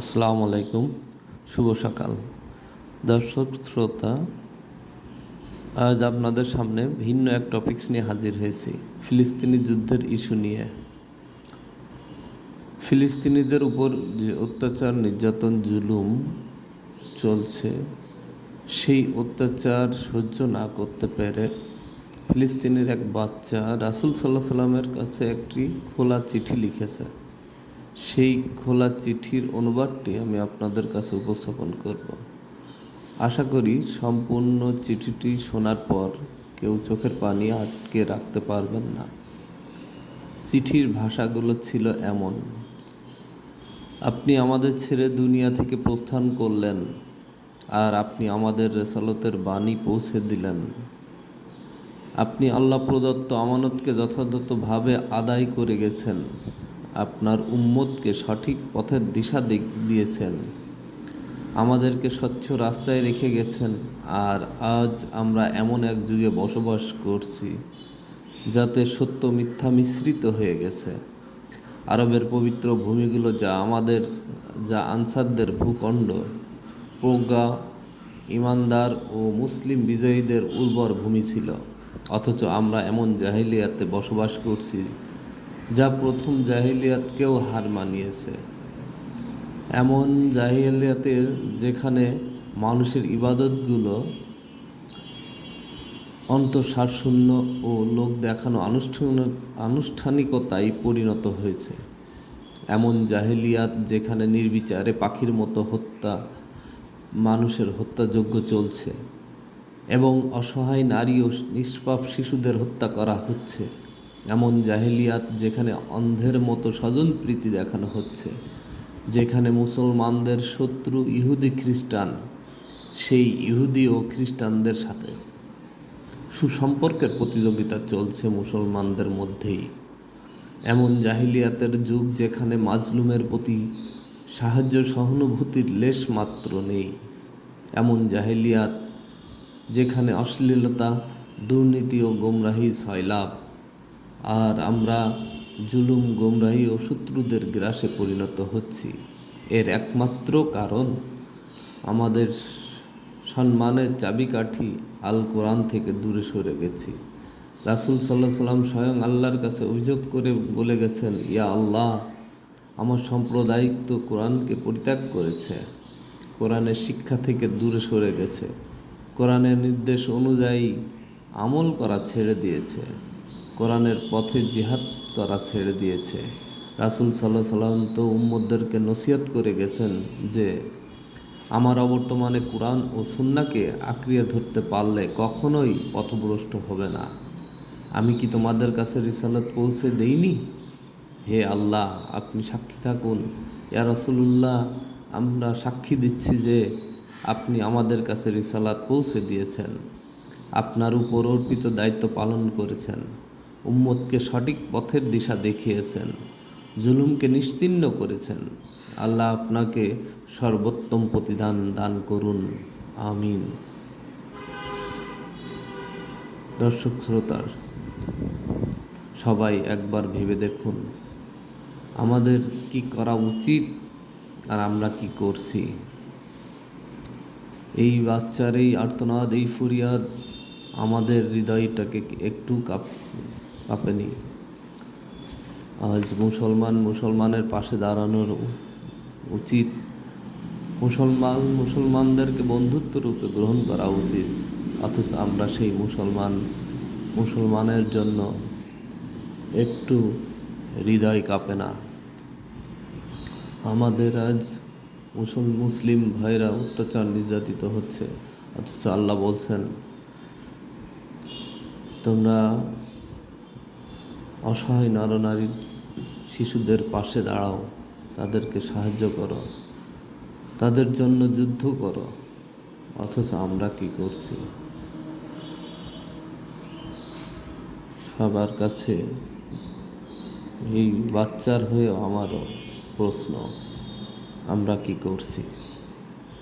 আসসালামু আলাইকুম, শুভ সকাল। দর্শক শ্রোতা, আজ আপনাদের সামনে ভিন্ন এক টপিকস নিয়ে হাজির হয়েছি, ফিলিস্তিনি যুদ্ধের ইস্যু নিয়ে। ফিলিস্তিনিদের উপর যে অত্যাচার, নির্যাতন, জুলুম চলছে, সেই অত্যাচার সহ্য না করতে পেরে ফিলিস্তিনের এক বাচ্চা রাসুল সাল্লাহ সাল্লামের কাছে একটি খোলা চিঠি লিখেছে। সেই খোলা চিঠির অনুবাদটি আমি আপনাদের কাছে উপস্থাপন করব। আশা করি সম্পূর্ণ চিঠিটি শোনার পর কেউ চোখের পানি আটকে রাখতে পারবেন না। চিঠির ভাষাগুলো ছিল এমন, আপনি আমাদের ছেড়ে দুনিয়া থেকে প্রস্থান করলেন আর আপনি আমাদের রেসালতের বাণী পৌঁছে দিলেন। আপনি আল্লাহ প্রদত্ত আমানতকে যথাযথভাবে আদায় করে গেছেন। আপনার উম্মতকে সঠিক পথের দিশা দিয়েছেন। আমাদেরকে স্বচ্ছ রাস্তায় রেখে গেছেন আর আজ আমরা এমন এক যুগে বসবাস করছি যাতে সত্য মিথ্যা মিশ্রিত হয়ে গেছে। আরবের পবিত্র ভূমিগুলো যা আমাদের, যা আনসারদের ভূখণ্ড, প্রজ্ঞা, ইমানদার ও মুসলিম বিজয়ীদের উর্বর ভূমি ছিল। অথচ আমরা এমন জাহিলিয়াতে বসবাস করছি যা প্রথম জাহিলিয়াতকেও হার মানিয়েছে। এমন জাহিলিয়াতে যেখানে মানুষের ইবাদতগুলো অন্তঃসারশূন্য ও লোক দেখানো আনুষ্ঠানিক আনুষ্ঠানিকতায় পরিণত হয়েছে। এমন জাহেলিয়াত যেখানে নির্বিচারে পাখির মতো হত্যা, মানুষের হত্যাযোগ্য চলছে এবং অসহায় নারী ও নিষ্পাপ শিশুদের হত্যা করা হচ্ছে। এমন জাহেলিয়াত যেখানে অন্ধের মতো স্বজন প্রীতি দেখানো হচ্ছে, যেখানে মুসলমানদের শত্রু ইহুদি খ্রিস্টান, সেই ইহুদি ও খ্রিস্টানদের সাথে। সুসম্পর্কের প্রতিযোগিতা চলছে মুসলমানদের মধ্যেই। এমন জাহিলিয়াতের যুগ যেখানে মাজলুমের প্রতি সাহায্য সহানুভূতির লেশ মাত্র নেই, এমন জাহিলিয়াত যেখানে অশ্লীলতা, দুর্নীতি ও গোমরাহি সয়লাভ আর আমরা জুলুম, গোমরাহি ও শত্রুদের গ্রাসে পরিণত হচ্ছি। এর একমাত্র কারণ আমাদের সম্মানের চাবিকাঠি আল কোরআন থেকে দূরে সরে গেছি। রাসুল সাল্লাহ সাল্লাম স্বয়ং আল্লাহর কাছে অভিযোগ করে বলে গেছেন, ইয়া আল্লাহ, আমার সাম্প্রদায়িক তো কোরআনকে পরিত্যাগ করেছে। কোরআনের শিক্ষা থেকে দূরে সরে গেছে। কোরআনের নির্দেশ অনুযায়ী আমল করা ছেড়ে দিয়েছে। কোরআনের পথে জিহাদ করা ছেড়ে দিয়েছে। রাসুল সাল্লাহ সাল্লাম তো উম্মদদেরকে নসিহত করে গেছেন যে, আমার অবর্তমানে কোরআন ও সুন্নাকে আঁকড়িয়ে ধরতে পারলে কখনোই পথভ্রষ্ট হবে না। আমি কি তোমাদের কাছে রিসালত পৌঁছে দেইনি? হে আল্লাহ, আপনি সাক্ষী থাকুন। ইয়া রসুল্লাহ আমরা সাক্ষী দিচ্ছি যে, আপনি আমাদের কাছে রিসালাত পৌঁছে দিয়েছেন। আপনার উপর অর্পিত দায়িত্ব পালন করেছেন। উম্মতকে সঠিক পথের দিশা দেখিয়েছেন, জুলুমকে নিশ্চিহ্ন করেছেন। আল্লাহ আপনাকে সর্বোত্তম প্রতিদান দান করুন। আমিন। দর্শক শ্রোতার, সবাই একবার ভেবে দেখুন, আমাদের কি করা উচিত আর আমরা কি করছি? এই বাচ্চার এই আর্তনাদ, এই ফুরিয়াদ আমাদের হৃদয়টাকে একটু কাপ কাঁপেনি আজ মুসলমান মুসলমানের পাশে দাঁড়ানোর উচিত। মুসলমান মুসলমানদেরকে বন্ধুত্ব রূপে গ্রহণ করা উচিত। অথচ আমরা সেই মুসলমান, মুসলমানের জন্য একটু হৃদয় কাঁপে না। আমাদের আজ মুসল, মুসলিম ভাইরা অত্যাচার নির্যাতিত হচ্ছে। অথচ আল্লাহ বলছেন, তোমরা অসহায় নরনারী শিশুদের পাশে দাঁড়াও, তাদেরকে সাহায্য করো, তাদের জন্য যুদ্ধ করো, অথচ আমরা কি করছি? সবার কাছে এই বাচ্চার হয়েও আমারও প্রশ্ন, আমরা কি করছি?